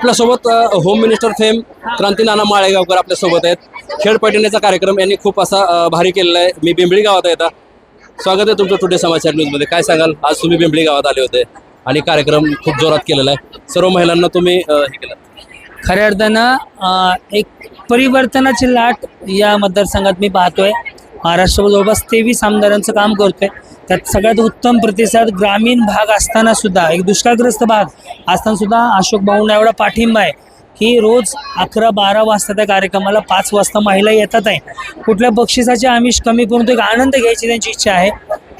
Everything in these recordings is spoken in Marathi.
आपल्यासोबत home minister fame Kranti Nana Malegaonkar आपल्यासोबत आहेत. खेळ पैठणीचा कार्यक्रम यांनी खूप असा भारी केलेला आहे. मी बिंबळी गावात आहे स्वागत आहे तुमचं टुडे समाचार न्यूजमध्ये काय सांगाल? आज तुम्ही बिंबळी गावात आले होते आणि कार्यक्रम खूप जोरात केलेला आहे. सर्व महिलांना तुम्ही हे केलं. खऱ्या अर्थानं एक परिवर्तनाची लाट या मतदारसंघात मी पाहतोय. महाराष्ट्र जवळपास तेवीस आमदारांचं काम करतोय. त्यात सगळ्यात उत्तम प्रतिसाद ग्रामीण भाग असताना सुद्धा एक दुष्काळग्रस्त भाग असताना सुद्धा अशोक भाऊंना एवढा पाठिंबा आहे की रोज अकरा बारा वाजता त्या कार्यक्रमाला पाच वाजता महिला येतात आहे. कुठल्या बक्षिसाचे आमिष कमी करून तो एक आनंद घ्यायची त्यांची इच्छा आहे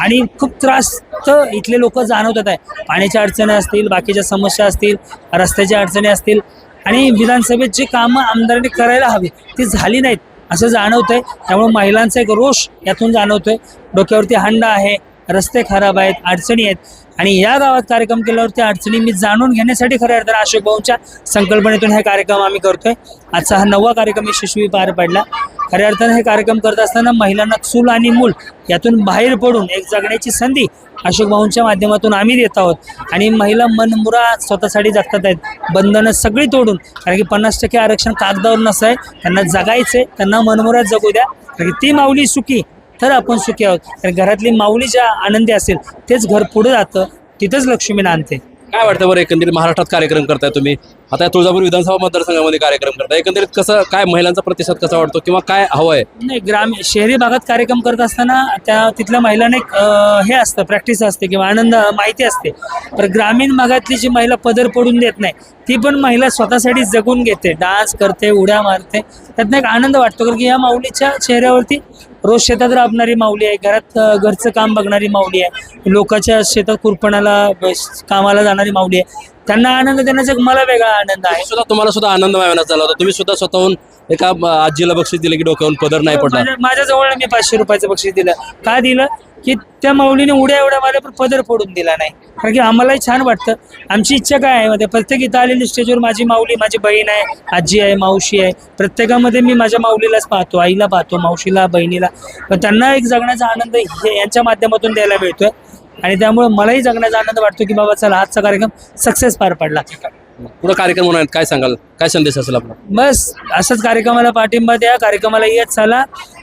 आणि खूप त्रास तर इथले लोक जाणवतात आहे. पाण्याच्या अडचणी असतील बाकीच्या समस्या असतील रस्त्याच्या अडचणी असतील आणि विधानसभेत जी कामं आमदारांनी करायला हवी ती झाली नाहीत असं जाणवतंय. त्यामुळे महिलांचा एक रोष यातून जाणवतोय. डोक्यावरती हंडा आहे. रस्ते खराब आहेत अडचणी आहेत. आणि या गावात कार्यक्रम केल्यावर त्या अडचणी मी जाणून घेण्यासाठी खऱ्या अर्थानं अशोक भाऊंच्या संकल्पनेतून हे कार्यक्रम आम्ही करतोय. आजचा हा नववा कार्यक्रम यशस्वी पार पडला. खऱ्या अर्थानं हे कार्यक्रम करत असताना महिलांना चूल आणि मूल यातून बाहेर पडून एक जगण्याची संधी अशोक भाऊंच्या माध्यमातून आम्ही देत आहोत. आणि महिला मनमुरा स्वतःसाठी जगतात आहेत. बंधनं सगळी तोडून कारण की पन्नास टक्के आरक्षण कागदावर नसं आहे. त्यांना जगायचं आहे त्यांना मनमुरात जगू द्या. कारण की ती माऊली सुखी तर आपण सुखी आहोत. कारण घरातली माऊली ज्या आनंदी असेल तेच घर पुढे जातं तिथंच लक्ष्मीला आणते. काय वाटतं बरं एकंदरीत महाराष्ट्रात कार्यक्रम करताय तुम्ही? आता या तुळजापूर विधानसभा मतदारसंघामध्ये कार्यक्रम करता एकंदरीत कसं काय महिलांचा प्रतिसाद कसा वाटतो किंवा काय हवं आहे? नाही ग्राम शहरी भागात कार्यक्रम करत असताना त्या तिथल्या महिलांना एक हे असतं प्रॅक्टिस असते किंवा आनंद माहिती असते. तर ग्रामीण भागातली जी महिला पदर पडून देत नाही ती पण महिला स्वतःसाठी जगून घेते. डान्स करते उड्या मारते. त्यातनं एक आनंद वाटतो कारण की या माऊलीच्या चेहऱ्यावरती रोज शेतात राबणारी माऊली आहे घरात घरचं काम बघणारी माऊली आहे लोकांच्या शेतात कुरपणाला कामाला जाणारी माऊली आहे. त्यांना आनंद देण्याचा एक मला वेगळा आनंद आहे. सुद्धा तुम्हाला सुद्धा आनंद मिळवण्यात झाला होता. तुम्ही सुद्धा स्वतःहून एका अ, आजीला बक्षीस दिले की डोक्यावरून पदर नाही पडला माझ्या माझ्या जवळ मी पाचशे रुपयाचं बक्षीस दिलं. का दिलं? की त्या माऊलीने उड्या एवढ्या मारल्या पण पदर पडून दिला नाही. कारण की आम्हालाही छान वाटतं. आमची इच्छा काय आहे प्रत्येक इथं आलेली स्टेजवर माझी माऊली माझी बहीण आहे आजी आहे मावशी आहे. प्रत्येकामध्ये मी माझ्या माऊलीलाच पाहतो आईला पाहतो मावशीला बहिणीला. पण त्यांना एक जगण्याचा आनंद हे यांच्या माध्यमातून द्यायला मिळतोय. आणि त्यामुळे मलाही जगण्याचा आनंद वाटतो की बाबा चला आजचा कार्यक्रम सक्सेस पार पडला. पुढे कार्यक्रम होणार आहेत काय सांगाल? काय संदेश असेल आपला? बस असंच कार्यक्रमाला पाठिंबा द्या कार्यक्रमाला येत चाला.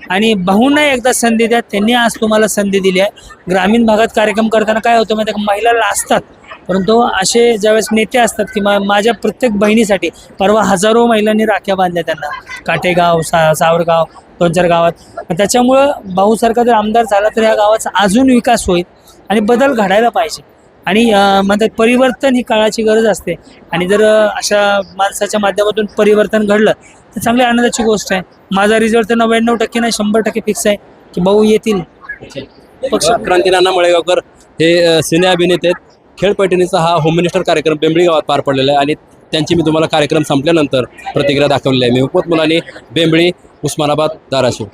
आणि भाऊंना एकदा संधी द्या त्यांनी आज तुम्हाला संधी दिली आहे. ग्रामीण भागात कार्यक्रम करताना काय होतं माहिती महिला लाजतात परंतु असे ज्यावेळेस नेते असतात की मा माझ्या प्रत्येक बहिणीसाठी परवा हजारो महिलांनी राख्या बांधल्या त्यांना. काटेगाव सा सावरगाव दोन चार गावात त्याच्यामुळं भाऊसारखा जर आमदार झाला तर या गावाचा अजून विकास होईल. आणि बदल घडायला पाहिजे. आणि म्हणतात परिवर्तन ही काळाची गरज असते. आणि जर अशा माणसाच्या माध्यमातून परिवर्तन घडलं तर चांगल्या आनंदाची गोष्ट आहे. माझा रिझल्ट तर नव्याण्णव टक्के नाही शंभर टक्के फिक्स आहे. की भाऊ येतील. पक्ष क्रांती नाना मळेगावकर हे सिने अभिनेते आहेत. खेळ हा होम मिनिस्टर कार्यक्रम बेंबळी गावात पार पडलेला आहे. आणि त्यांची मी तुम्हाला कार्यक्रम संपल्यानंतर प्रतिक्रिया दाखवलेली आहे. मी उपत मुलांनी बेंबळी उस्मानाबाद धाराशिव.